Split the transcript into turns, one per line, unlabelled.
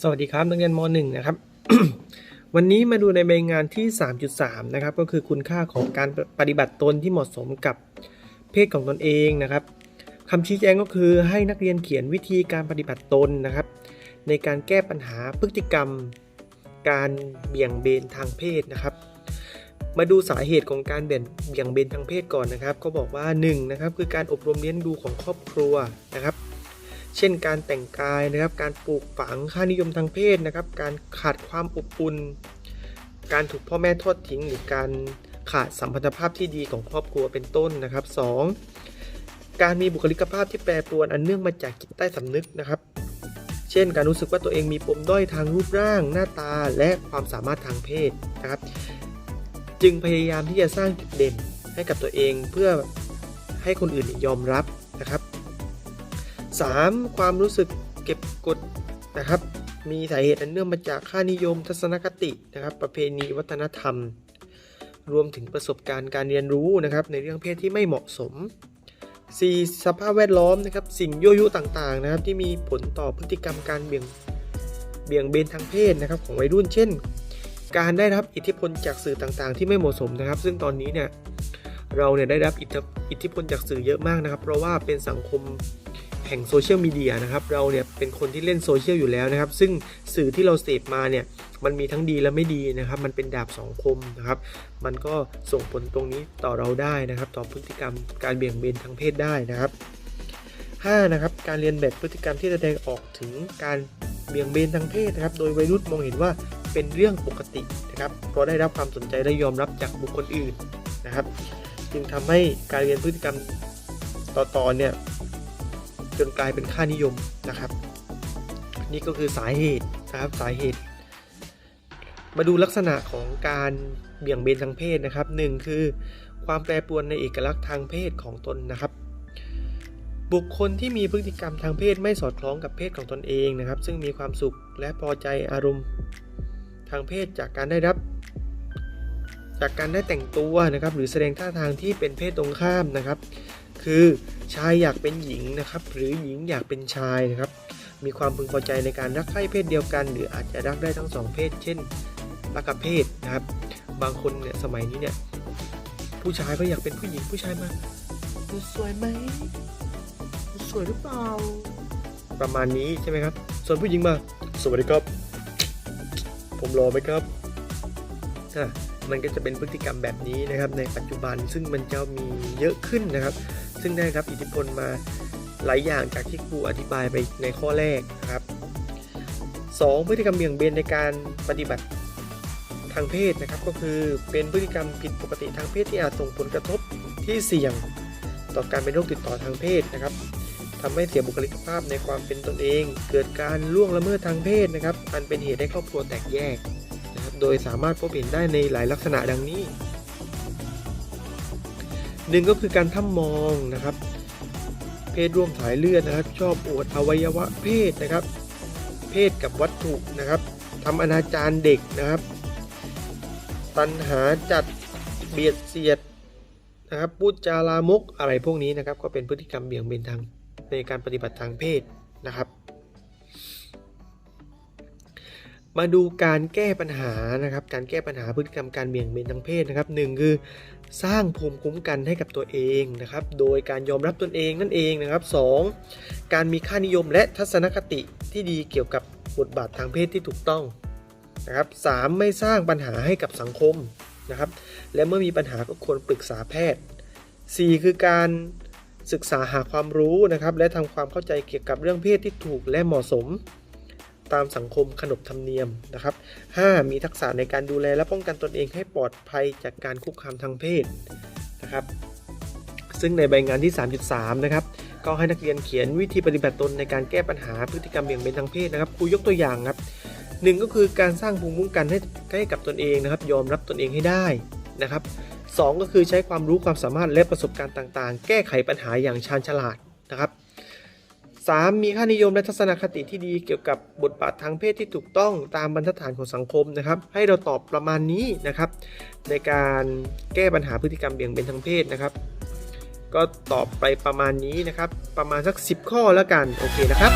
สวัสดีครับนักเรียนม .1 นะครับ วันนี้มาดูในใบงานที่ 3.3 นะครับ ก็คือคุณค่าของการปฏิบัติตนที่เหมาะสมกับเพศของตนเองนะครับคำชี้แจงก็คือให้นักเรียนเขียนวิธีการปฏิบัติตนนะครับ ในการแก้ปัญหาพฤติกรรม การเบี่ยงเบนทางเพศนะครับ มาดูสาเหตุของการเบี่ยงเบนทางเพศก่อนนะครับ ก็บอกว่า1นะครับคือการอบรมเลี้ยงดูของครอบครัวนะครับ เช่นการแต่งกายนะครับ การปลูกฝังค่านิยมทางเพศนะครับ การขาดความอบอุ่น การถูกพ่อแม่ทอดทิ้ง หรือการขาดสัมพันธภาพที่ดีของครอบครัวเป็นต้นนะครับ 2. การมีบุคลิกภาพที่แปรปรวนอันเนื่องมาจากจิตใต้สำนึกนะครับ เช่น การรู้สึกว่าตัวเองมีปมด้อยทางรูปร่าง หน้าตาและความสามารถทางเพศนะครับ จึงพยายามที่จะสร้างจุดเด่นให้กับตัวเองเพื่อให้คนอื่นยอมรับนะครับ 3. ความรู้สึกเก็บกดนะครับ มีสาเหตุอันเนื่องมาจากค่านิยมทัศนคตินะครับ ประเพณีวัฒนธรรม รวมถึงประสบการณ์การเรียนรู้นะครับ ในเรื่องเพศที่ไม่เหมาะสม 4. สภาพแวดล้อมนะครับ สิ่งยั่วยุต่างๆนะครับ ที่มีผลต่อพฤติกรรมการเบี่ยงเบี่ยงเบนทางเพศนะครับ ของวัยรุ่น เช่น การได้รับอิทธิพลจากสื่อต่างๆ ที่ไม่เหมาะสมนะครับ ซึ่งตอนนี้เนี่ยเราเนี่ยได้รับอิทธิอิทธิพลจากสื่อเยอะมากนะครับ เพราะว่าเป็นสังคม แห่งโซเชียลมีเดียนะครับเราเนี่ยเป็นคนที่เล่นโซเชียลอยู่แล้วนะครับ ซึ่งสื่อที่เราเสพมาเนี่ยมันมีทั้งดีและไม่ดีนะครับ มันเป็นดาบสองคมนะครับ มันก็ส่งผลตรงนี้ต่อเราได้นะครับ ต่อพฤติกรรมการเบี่ยงเบนทางเพศได้นะครับ 5. นะครับการเรียนแบบพฤติกรรมที่แสดงออกถึงการเบี่ยงเบนทางเพศนะครับ โดยวัยรุ่นมองเห็นว่าเป็นเรื่องปกตินะครับ เพราะได้รับความสนใจและยอมรับจากบุคคลอื่นนะครับ จึงทำให้การเรียนพฤติกรรมต่อๆเนี่ย จนกลายเป็นค่านิยมนะครับ นี่ก็คือสาเหตุนะครับสาเหตุ มาดูลักษณะของการเบี่ยงเบนทางเพศนะครับหนึ่งคือความแปรปรวนในเอกลักษณ์ทางเพศของตนนะครับ บุคคลที่มีพฤติกรรมทางเพศไม่สอดคล้องกับเพศของตนเองนะครับ ซึ่งมีความสุขและพอใจอารมณ์ทางเพศจากการได้รับจากการได้แต่งตัวนะครับหรือแสดงท่าทางที่เป็นเพศตรงข้ามนะครับ คือชายอยากเป็นหญิงนะครับ หรือหญิงอยากเป็นชายนะครับ มีความพึงพอใจในการรักใคร่เพศเดียวกัน หรืออาจจะรักได้ทั้งสองเพศ เช่น รักกับเพศนะครับ บางคนเนี่ยสมัยนี้เนี่ยผู้ชายก็อยากเป็นผู้หญิงผู้ชายมาหนูสวยไหมสวยหรือเปล่า ประมาณนี้ใช่ไหมครับ ส่วนผู้หญิงมา สวัสดีครับ ผมรอไหมครับอะมันก็จะเป็นพฤติกรรมแบบนี้นะครับในปัจจุบันซึ่งมันจะมีเยอะขึ้นนะครับ ซึ่งได้รับอิทธิพลมาหลายอย่างจากที่ครูอธิบายไปในข้อแรกนะครับ 2. พฤติกรรมเบี่ยงเบนในการปฏิบัติทางเพศนะครับ ก็คือเป็นพฤติกรรมผิดปกติทางเพศที่อาจส่งผลกระทบที่เสี่ยงต่อการเป็นโรคติดต่อทางเพศนะครับทำให้เสียบุคลิกภาพในความเป็นตนเอง เกิดการล่วงละเมิดทางเพศนะครับ อันเป็นเหตุให้ครอบครัวแตกแยกนะครับ โดยสามารถพบเห็นได้ในหลายลักษณะดังนี้ หนึ่งก็คือการทำมองนะครับ เพศร่วมสายเลือดนะครับ ชอบอวดอวัยวะเพศนะครับ เพศกับวัตถุนะครับทำอนาจารเด็กนะครับ ตันหาจัดเบียดเสียดนะครับพูดจาลามกอะไรพวกนี้นะครับ ก็เป็นพฤติกรรมเบี่ยงเบนทางในการปฏิบัติทางเพศนะครับ มาดูการแก้ปัญหานะครับ การแก้ปัญหาพฤติกรรมการเบี่ยงเบนทางเพศนะครับหนึ่งคือสร้างภูมิคุ้มกันให้กับตัวเองนะครับ โดยการยอมรับตนเองนั่นเองนะครับ 2. การมีค่านิยมและทัศนคติที่ดีเกี่ยวกับบทบาททางเพศที่ถูกต้องนะครับ 3. ไม่สร้างปัญหาให้กับสังคมนะครับ และเมื่อมีปัญหาก็ควรปรึกษาแพทย์ 4. คือการศึกษาหาความรู้นะครับ และทำความเข้าใจเกี่ยวกับเรื่องเพศที่ถูกและเหมาะสม ตามสังคมขนบธรรมเนียมนะครับ 5. มีทักษะในการดูแลและป้องกันตนเองให้ปลอดภัยจากการคุกคามทางเพศนะครับ ซึ่งในใบงานที่ 3.3 นะครับก็ให้นักเรียนเขียนวิธีปฏิบัติตนในการแก้ปัญหาพฤติกรรมเบี่ยงเบนทางเพศนะครับครูยกตัวอย่างครับหนึ่งก็คือการสร้างภูมิคุ้มกันให้ให้กับตนเองนะครับ ยอมรับตนเองให้ได้นะครับสองก็คือใช้ความรู้ความสามารถและประสบการณ์ต่างๆ แก้ไขปัญหาอย่างชาญฉลาดนะครับ 3. มีค่านิยมและทัศนคติที่ดีเกี่ยวกับบทบาททางเพศที่ถูกต้องตามบรรทัดฐานของสังคมนะครับ ให้เราตอบประมาณนี้นะครับ ในการแก้ปัญหาพฤติกรรมเบี่ยงเบนทางเพศนะครับ ก็ตอบไปประมาณนี้นะครับ ประมาณสัก 10 ข้อแล้วกัน โอเคนะครับ